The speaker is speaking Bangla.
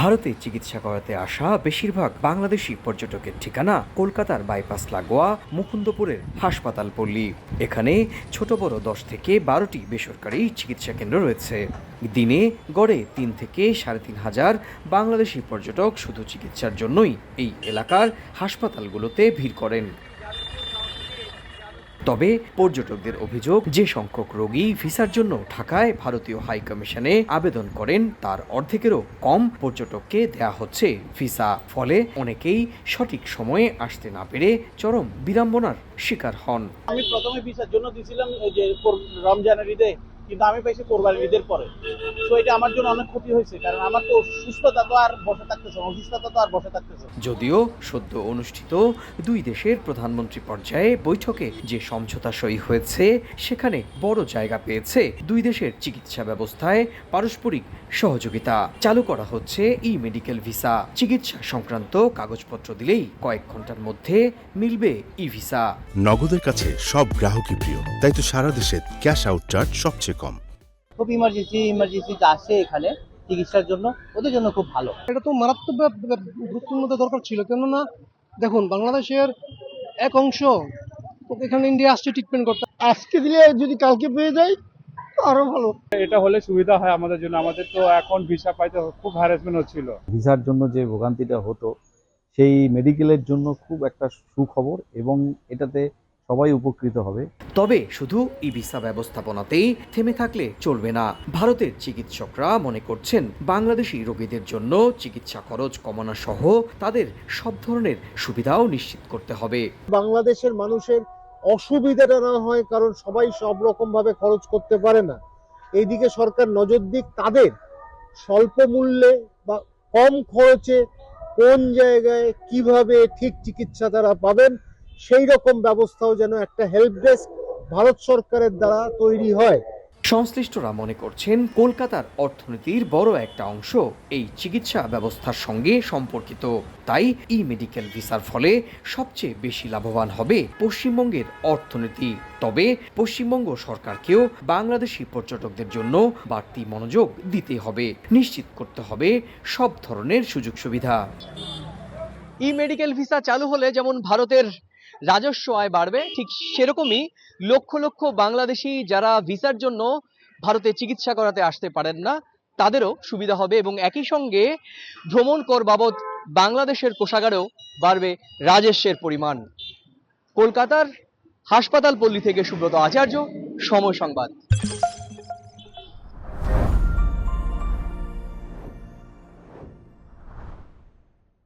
ভারতে চিকিৎসা করাতে আসা বেশিরভাগ বাংলাদেশি পর্যটকের ঠিকানা কলকাতার বাইপাস লাগোয়া, মুকুন্দপুরের হাসপাতাল পল্লী। এখানে ছোট বড় দশ থেকে বারোটি বেসরকারি চিকিৎসা কেন্দ্র রয়েছে। দিনে গড়ে তিন থেকে সাড়ে তিন হাজার বাংলাদেশি পর্যটক শুধু চিকিৎসার জন্যই এই এলাকার হাসপাতালগুলোতে ভিড় করেন। তবে পর্যটকদের অভিযোগ, যে সংখ্যক রোগী ভিসার জন্য ঢাকায় ভারতীয় হাই কমিশনে আবেদন করেন, তার অর্ধেকেরও কম পর্যটককে দেয়া হচ্ছে ভিসা। ফলে অনেকেই সঠিক সময়ে আসতে না পেরে চরম বিড়ম্বনার শিকার হন। আমি প্রথমে ভিসার জন্য দিয়েছিলাম যে রমজানের ঈদে, কিন্তু আমি পাইছি কোরবানির ঈদের পরে। তো এটা আমার জন্য অনেক ক্ষতি হয়েছে কারণ আমার তো সুস্থতা তো আর বসে থাকতেছে না, অসুস্থতা তো আর বসে থাকতেছে না। যদিও সদ্য অনুষ্ঠিত দুই দেশের প্রধানমন্ত্রী পর্যায়ে বৈঠকে যে সমঝোতা সই হয়েছে সেখানে বড় জায়গা পেয়েছে দুই দেশের চিকিৎসা ব্যবস্থায় পারস্পরিক সহযোগিতা। চালু করা হচ্ছে ই মেডিকেল ভিসা। চিকিৎসা সংক্রান্ত কাগজপত্র দিলেই কয়েক ঘণ্টার মধ্যে মিলবে ই ভিসা নগদের কাছে সব গ্রাহকই প্রিয় তাই তো সারা দেশে ক্যাশ আউট চার্জ সবচেয়ে কম। খুব ইমার্জেন্সি ইমার্জেন্সিতে আসে এখানে চিকিৎসার জন্য। ওদের জন্য খুব ভালো। এটা তো মারাত্মক গুরুত্বপূর্ণ দরকার ছিল। কেননা দেখুন বাংলাদেশের এক অংশ এখানে ইন্ডিয়া আসছে ট্রিটমেন্ট করতে। আজকে দিলে যদি কালকে পেয়ে আরও ভালো। এটা হলে সুবিধা হয় আমাদের জন্য। আমাদের তো এখন ভিসা পাইতে খুব হ্যারাসমেন্ট হচ্ছিল। ভিসার জন্য যে ভোগান্তিটা হতো সেই মেডিকেলের জন্য খুব একটা সুখবর এবং এটাতে সবাই উপকৃত হবে। তবে শুধু ই ভিসা ব্যবস্থাপনাতেই থেমে থাকলে চলবে না। ভারতের চিকিৎসকরা মনে করছেন বাংলাদেশি রোগীদের জন্য চিকিৎসা খরচ কমানো সহ তাদের সব ধরনের সুবিধাও নিশ্চিত করতে হবে। বাংলাদেশের মানুষের অসুবিধাটা না হয় কারণ সবাই সব রকম ভাবে খরচ করতে পারে না। এইদিকে সরকার নজর দিক তাদের স্বল্প মূল্যে বা কম খরচে কোন জায়গায় কীভাবে ঠিক চিকিৎসা তারা পাবেন সেই রকম ব্যবস্থাও যেন একটা হেল্প ডেস্ক ভারত সরকারের দ্বারা তৈরি হয়। সংশ্লিষ্টরা মনে করছেন কলকাতার অর্থনীতির বড় একটা অংশ এই চিকিৎসা ব্যবস্থার সঙ্গে সম্পর্কিত। তাই ই মেডিকেল ভিসার ফলে সবচেয়ে বেশি লাভবান হবে পশ্চিমবঙ্গের অর্থনীতি। তবে পশ্চিমবঙ্গ সরকারকেও বাংলাদেশি পর্যটকদের জন্য বাড়তি মনোযোগ দিতে হবে। নিশ্চিত করতে হবে সব ধরনের সুযোগ সুবিধা। ই মেডিকেল ভিসা চালু হলে যেমন ভারতের রাজস্ব আয় বাড়বে, ঠিক সেরকমই লক্ষ লক্ষ বাংলাদেশি যারা ভিসার জন্য ভারতে চিকিৎসা করাতে আসতে পারেন না, তাদেরও সুবিধা হবে এবং একই সঙ্গে ভ্রমণ কর বাবদ বাংলাদেশের কোষাগারেও বাড়বে রাজস্বের পরিমাণ। কলকাতার হাসপাতাল পল্লী থেকে সুব্রত আচার্য, সময় সংবাদ।